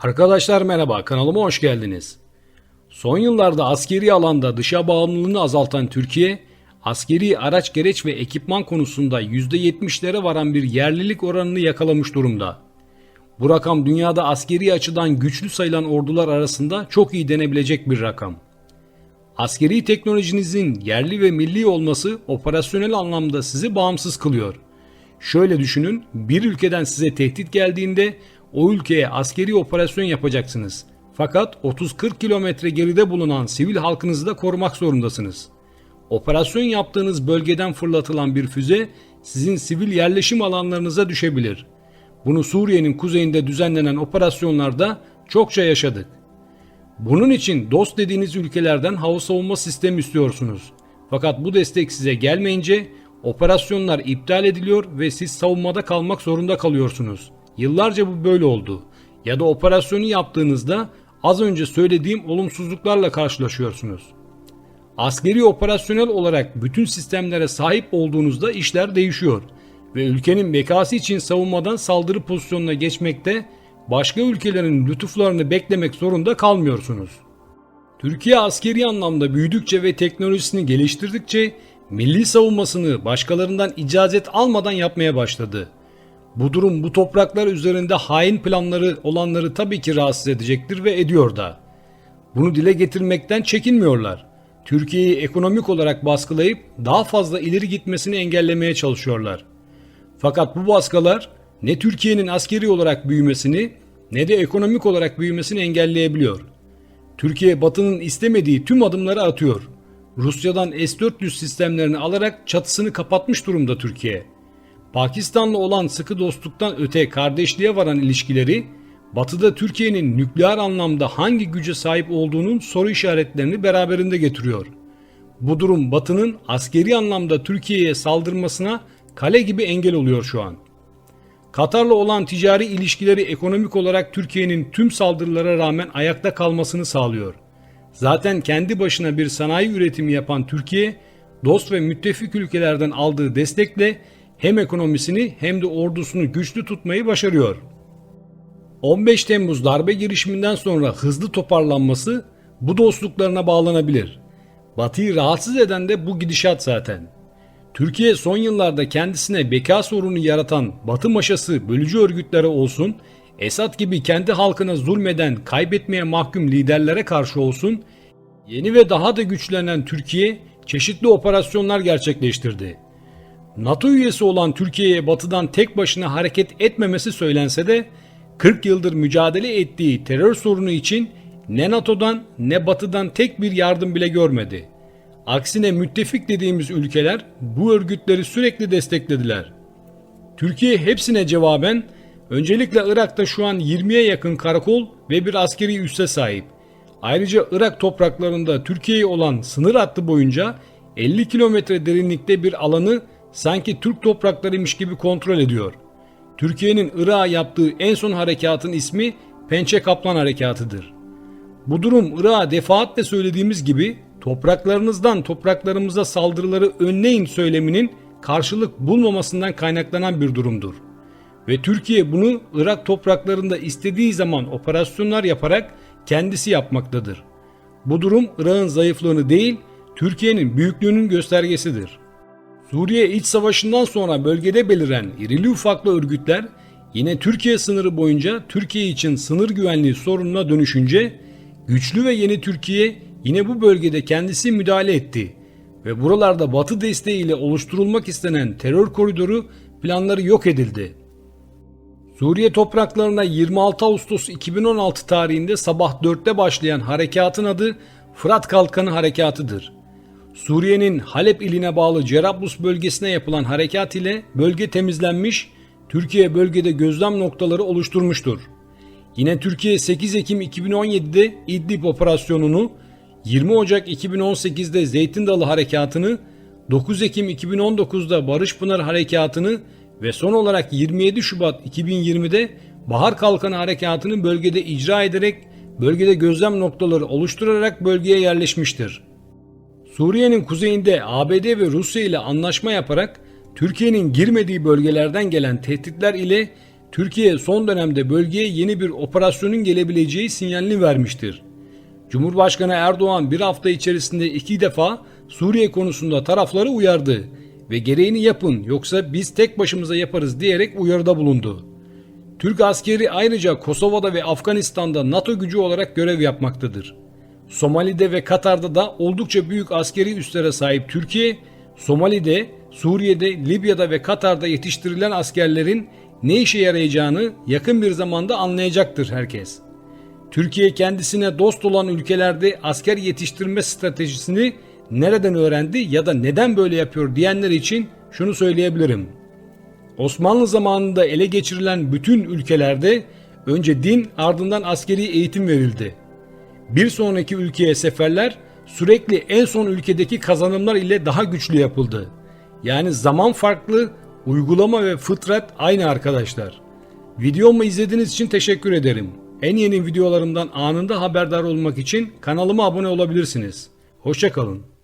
Arkadaşlar merhaba, kanalıma hoş geldiniz. Son yıllarda askeri alanda dışa bağımlılığını azaltan Türkiye, askeri araç gereç ve ekipman konusunda %70'lere varan bir yerlilik oranını yakalamış durumda. Bu rakam dünyada askeri açıdan güçlü sayılan ordular arasında çok iyi denebilecek bir rakam. Askeri teknolojinizin yerli ve milli olması operasyonel anlamda sizi bağımsız kılıyor. Şöyle düşünün, bir ülkeden size tehdit geldiğinde o ülkeye askeri operasyon yapacaksınız. Fakat 30-40 kilometre geride bulunan sivil halkınızı da korumak zorundasınız. Operasyon yaptığınız bölgeden fırlatılan bir füze sizin sivil yerleşim alanlarınıza düşebilir. Bunu Suriye'nin kuzeyinde düzenlenen operasyonlarda çokça yaşadık. Bunun için dost dediğiniz ülkelerden hava savunma sistemi istiyorsunuz. Fakat bu destek size gelmeyince operasyonlar iptal ediliyor ve siz savunmada kalmak zorunda kalıyorsunuz. Yıllarca bu böyle oldu. Ya da operasyonu yaptığınızda az önce söylediğim olumsuzluklarla karşılaşıyorsunuz. Askeri operasyonel olarak bütün sistemlere sahip olduğunuzda işler değişiyor ve ülkenin bekası için savunmadan saldırı pozisyonuna geçmekte başka ülkelerin lütuflarını beklemek zorunda kalmıyorsunuz. Türkiye askeri anlamda büyüdükçe ve teknolojisini geliştirdikçe milli savunmasını başkalarından icazet almadan yapmaya başladı. Bu durum bu topraklar üzerinde hain planları olanları tabii ki rahatsız edecektir ve ediyor da. Bunu dile getirmekten çekinmiyorlar. Türkiye'yi ekonomik olarak baskılayıp daha fazla ileri gitmesini engellemeye çalışıyorlar. Fakat bu baskılar ne Türkiye'nin askeri olarak büyümesini ne de ekonomik olarak büyümesini engelleyebiliyor. Türkiye Batı'nın istemediği tüm adımları atıyor. Rusya'dan S-400 sistemlerini alarak çatısını kapatmış durumda Türkiye. Pakistan'la olan sıkı dostluktan öte kardeşliğe varan ilişkileri Batı'da Türkiye'nin nükleer anlamda hangi güce sahip olduğunun soru işaretlerini beraberinde getiriyor. Bu durum Batı'nın askeri anlamda Türkiye'ye saldırmasına kale gibi engel oluyor şu an. Katar'la olan ticari ilişkileri ekonomik olarak Türkiye'nin tüm saldırılara rağmen ayakta kalmasını sağlıyor. Zaten kendi başına bir sanayi üretimi yapan Türkiye, dost ve müttefik ülkelerden aldığı destekle hem ekonomisini hem de ordusunu güçlü tutmayı başarıyor. 15 Temmuz darbe girişiminden sonra hızlı toparlanması bu dostluklarına bağlanabilir. Batı'yı rahatsız eden de bu gidişat zaten. Türkiye son yıllarda kendisine beka sorunu yaratan Batı maşası bölücü örgütlere olsun, Esad gibi kendi halkına zulmeden, kaybetmeye mahkum liderlere karşı olsun, yeni ve daha da güçlenen Türkiye çeşitli operasyonlar gerçekleştirdi. NATO üyesi olan Türkiye'ye batıdan tek başına hareket etmemesi söylense de 40 yıldır mücadele ettiği terör sorunu için ne NATO'dan ne batıdan tek bir yardım bile görmedi. Aksine müttefik dediğimiz ülkeler bu örgütleri sürekli desteklediler. Türkiye hepsine cevaben öncelikle Irak'ta şu an 20'ye yakın karakol ve bir askeri üsse sahip. Ayrıca Irak topraklarında Türkiye'ye olan sınır hattı boyunca 50 kilometre derinlikte bir alanı sanki Türk topraklarıymış gibi kontrol ediyor. Türkiye'nin Irak'a yaptığı en son harekatın ismi Pençe Kaplan Harekatı'dır. Bu durum Irak'a defaatle söylediğimiz gibi topraklarınızdan topraklarımıza saldırıları önleyin söyleminin karşılık bulmamasından kaynaklanan bir durumdur. Ve Türkiye bunu Irak topraklarında istediği zaman operasyonlar yaparak kendisi yapmaktadır. Bu durum Irak'ın zayıflığını değil, Türkiye'nin büyüklüğünün göstergesidir. Suriye iç savaşından sonra bölgede beliren irili ufaklı örgütler yine Türkiye sınırı boyunca Türkiye için sınır güvenliği sorununa dönüşünce güçlü ve yeni Türkiye yine bu bölgede kendisi müdahale etti ve buralarda Batı desteğiyle oluşturulmak istenen terör koridoru planları yok edildi. Suriye topraklarına 26 Ağustos 2016 tarihinde sabah 4'te başlayan harekatın adı Fırat Kalkanı Harekatı'dır. Suriye'nin Halep iline bağlı Cerablus bölgesine yapılan harekat ile bölge temizlenmiş, Türkiye bölgede gözlem noktaları oluşturmuştur. Yine Türkiye 8 Ekim 2017'de İdlib operasyonunu, 20 Ocak 2018'de Zeytin Dalı harekatını, 9 Ekim 2019'da Barış Pınar harekatını ve son olarak 27 Şubat 2020'de Bahar Kalkanı harekatını bölgede icra ederek bölgede gözlem noktaları oluşturarak bölgeye yerleşmiştir. Suriye'nin kuzeyinde ABD ve Rusya ile anlaşma yaparak Türkiye'nin girmediği bölgelerden gelen tehditler ile Türkiye son dönemde bölgeye yeni bir operasyonun gelebileceği sinyalini vermiştir. Cumhurbaşkanı Erdoğan bir hafta içerisinde iki defa Suriye konusunda tarafları uyardı ve gereğini yapın yoksa biz tek başımıza yaparız diyerek uyarıda bulundu. Türk askeri ayrıca Kosova'da ve Afganistan'da NATO gücü olarak görev yapmaktadır. Somali'de ve Katar'da da oldukça büyük askeri üslere sahip Türkiye, Somali'de, Suriye'de, Libya'da ve Katar'da yetiştirilen askerlerin ne işe yarayacağını yakın bir zamanda anlayacaktır herkes. Türkiye kendisine dost olan ülkelerde asker yetiştirme stratejisini nereden öğrendi ya da neden böyle yapıyor diyenler için şunu söyleyebilirim. Osmanlı zamanında ele geçirilen bütün ülkelerde önce din ardından askeri eğitim verildi. Bir sonraki ülkeye seferler sürekli en son ülkedeki kazanımlar ile daha güçlü yapıldı. Yani zaman farklı, uygulama ve fıtrat aynı arkadaşlar. Videomu izlediğiniz için teşekkür ederim. En yeni videolarımdan anında haberdar olmak için kanalıma abone olabilirsiniz. Hoşçakalın.